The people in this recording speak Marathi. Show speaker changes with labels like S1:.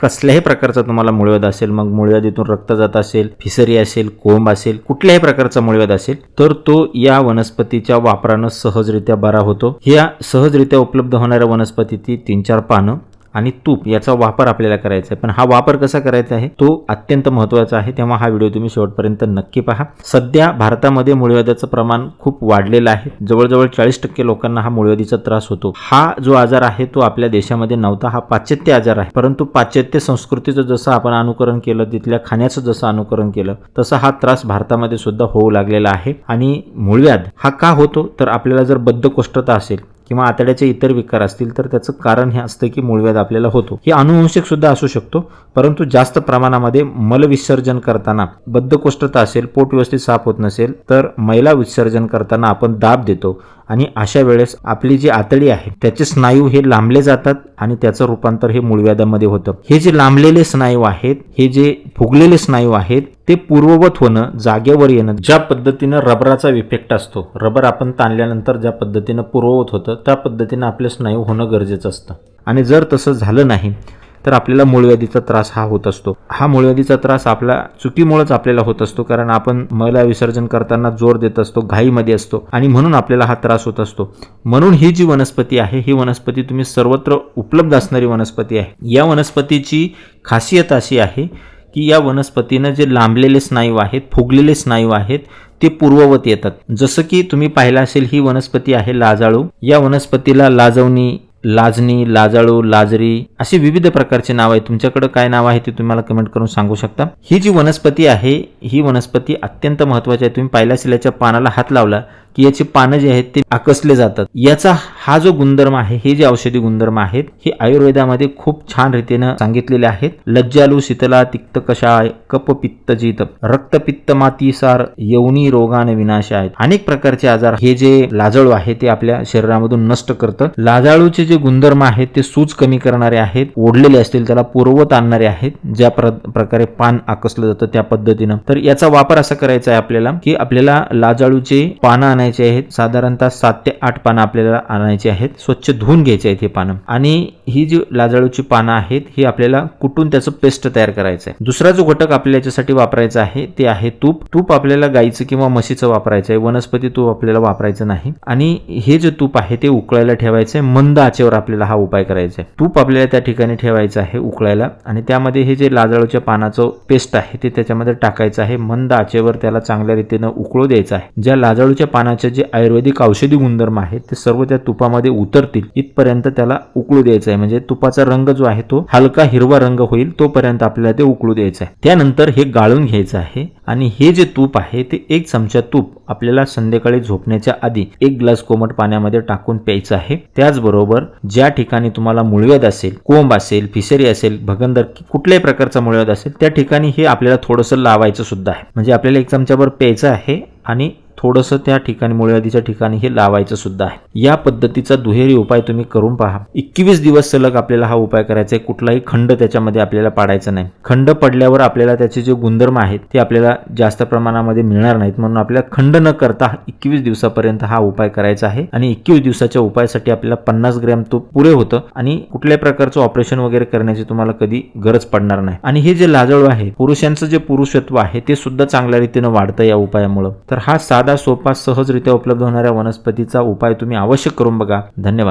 S1: कसल्याही प्रकारचा तुम्हाला मुळव्याध असेल मग मुळव्याधीतून रक्त जात असेल फिसरी असेल कोंब असेल कुठल्याही प्रकारचा मुळव्याध असेल तर तो या वनस्पतीच्या वापरानं सहजरित्या बरा होतो. ह्या सहजरित्या उपलब्ध होणाऱ्या वनस्पती ती तीन चार पानं आणि तूप याचा वापर आपल्याला करायचा आहे. पण हा वापर कसा करायचा आहे? तो अत्यंत महत्त्वाचा आहे. तेव्हा हा व्हिडिओ तुम्ही शेवटपर्यंत नक्की पहा. सध्या भारतामध्ये मुळव्याधाचं प्रमाण खूप वाढलेलं आहे. जवळजवळ चाळीस टक्के लोकांना हा मुळव्याधीचा त्रास होतो. हा जो आजार आहे तो आपल्या देशामध्ये नव्हता. हा पाश्चात्य आजार आहे. परंतु पाश्चात्य संस्कृतीचं जसं आपण अनुकरण केलं तिथल्या खाण्याचं जसं अनुकरण केलं तसा हा त्रास भारतामध्ये सुद्धा होऊ लागलेला आहे. आणि मुळव्याध हा का होतो? तर आपल्याला जर बद्धकोष्ठता असेल किंवा आतड्याचे इतर विकार असतील तर त्याचं कारण हे असतं की मूळव्याध आपल्याला होतो. हे अनुवंशिक सुद्धा असू शकतो परंतु जास्त प्रमाणामध्ये मलविसर्जन करताना बद्धकोष्ठता असेल पोट व्यवस्थित साफ होत नसेल तर मैला विसर्जन करताना आपण दाब देतो. आणि अशा वेळेस आपली जी आतडी आहे त्याचे स्नायू हे लांबले जातात आणि त्याचं रूपांतर हे मूळव्याधामध्ये होतं. हे जे लांबलेले स्नायू आहेत हे जे फुगलेले स्नायू आहेत ते पूर्ववत होणं जागेवर येणं ज्या पद्धतीनं रबराचा इफेक्ट असतो रबर आपण ताणल्यानंतर ज्या पद्धतीनं पूर्ववत होतं त्या पद्धतीनं आपले स्नायू होणं गरजेचं असतं. आणि जर तसं झालं नाही तर आपल्याला मूळव्याधीचा त्रास हा होत असतो. हा मूळव्याधीचा त्रास आपला चुकीमुळेच आपल्याला होत असतो कारण आपण मला विसर्जन करताना जोर देत असतो घाईमध्ये असतो आणि म्हणून आपल्याला हा त्रास होत असतो. म्हणून ही जी वनस्पती आहे ही वनस्पती तुम्ही सर्वत्र उपलब्ध असणारी वनस्पती आहे. या वनस्पतीची खासियत अशी आहे की या वनस्पतीनं जे लांबलेले स्नायू आहेत फुगलेले स्नायू आहेत ते पूर्ववत येतात. जसं की तुम्ही पाहिलं असेल ही वनस्पती आहे लाजाळू. या वनस्पतीला लाजवणी लाजणी लाजाळू लाजरी अशी विविध प्रकारचे नाव आहे तुमच्याकडे काय नाव आहे ते मला कमेंट करून सांगू शकता. ही जी वनस्पती आहे ही वनस्पती अत्यंत महत्वाची आहे. तुम्ही पायलाशिल्याच्या पानाला हात लावला. की याची पानं जे आहेत ते आकसले जातात. याचा हा जो गुणधर्म आहे हे जे औषधी गुणधर्म आहेत हे आयुर्वेदामध्ये खूप छान रीतीनं सांगितलेले आहेत. लज्जालू शीतला तिक्त कषाय कप पित्त जित रक्तपित्त मातीसार यवनी रोगान विनाश आहेत. अनेक प्रकारचे आजार हे जे लाजाळू आहे ते आपल्या शरीरामधून नष्ट करतं. लाजाळूचे जे गुणधर्म आहेत ते सूज कमी करणारे आहेत ओढलेले असतील त्याला पूर्वत आणणारे आहेत ज्या प्र प्रकारे पान आकसलं जातं त्या पद्धतीनं. तर याचा वापर असा करायचा आहे आपल्याला की आपल्याला लाजाळूचे पानं आणायचे आहेत. साधारणतः सात ते आठ पानं आपल्याला आणायची आहेत. स्वच्छ धुवून घ्यायचे आहेत हे पानं. आणि ही जी लाजाळूची पानं आहेत ही आपल्याला कुटून त्याचं पेस्ट तयार करायचं आहे? दुसरा जो घटक आपल्याला याच्यासाठी वापरायचा आहे ते आहे तूप. तूप आपल्याला गाईचं किंवा म्हशीचं वापरायचं आहे. वनस्पती तूप आपल्याला वापरायचं नाही. आणि हे जे तूप आहे ते उकळायला ठेवायचं आहे. मंद आचेवर आपल्याला हा उपाय करायचा आहे. तूप आपल्याला त्या ठिकाणी ठेवायचं आहे उकळायला. आणि त्यामध्ये हे जे लाजाळूच्या पानाचं पेस्ट आहे ते त्याच्यामध्ये टाकायचं आहे. मंद आचेवर त्याला चांगल्या रीतीनं उकळू द्यायचं आहे. ज्या लाजाळूच्या पानाचे जे आयुर्वेदिक औषधी गुणधर्म आहेत ते सर्व त्या तुपामध्ये उतरतील. इथपर्यंत त्याला उकळू द्यायचं आहे. म्हणजे तुपाचा रंग जो आहे तो हलका हिरवा रंग होईल तोपर्यंत आपल्याला ते उकळू द्यायचं आहे. त्यानंतर हे गाळून घ्यायचं आहे आणि हे जे तूप आहे ते एक चमचा तूप आपल्याला संध्याकाळी झोपण्याच्या आधी एक ग्लास कोमट पाण्यामध्ये टाकून प्यायचं आहे. त्याचबरोबर ज्या ठिकाणी तुम्हाला मुळव्याध असेल कोंब असेल फिशरी असेल भगंदर कुठल्याही प्रकारचा मुळव्याध असेल त्या ठिकाणी हे आपल्याला थोडंसं लावायचं सुद्धा आहे. म्हणजे आपल्याला एक चमच्याभर प्यायचं आहे आणि थोडंसं त्या ठिकाणी मुळव्याधीच्या ठिकाणी हे लावायचं सुद्धा आहे. या पद्धतीचा दुहेरी उपाय तुम्ही करून पहा. एकवीस दिवस सलग आपल्याला हा उपाय करायचा आहे. कुठलाही खंड त्याच्यामध्ये आपल्याला पाडायचा नाही. खंड पडल्यावर आपल्याला त्याचे जे गुणधर्म आहेत ते आपल्याला जास्त प्रमाणामध्ये मिळणार नाहीत. म्हणून आपल्याला खंड न करता एकवीस दिवसापर्यंत हा उपाय करायचा आहे. आणि एकवीस दिवसाच्या उपायासाठी आपल्याला पन्नास ग्रॅम तो पुरे होतं. आणि कुठल्याही प्रकारचं ऑपरेशन वगैरे करण्याची तुम्हाला कधी गरज पडणार नाही. आणि हे जे लाजळू आहे पुरुषांचं जे पुरुषत्व आहे ते सुद्धा चांगल्या रीतीनं वाढतं या उपायामुळं. तर हा साधा सोपा सहजरित्या उपलब्ध होणाऱ्या वनस्पतीचा उपाय तुम्ही आवश्यक करून बघा. धन्यवाद.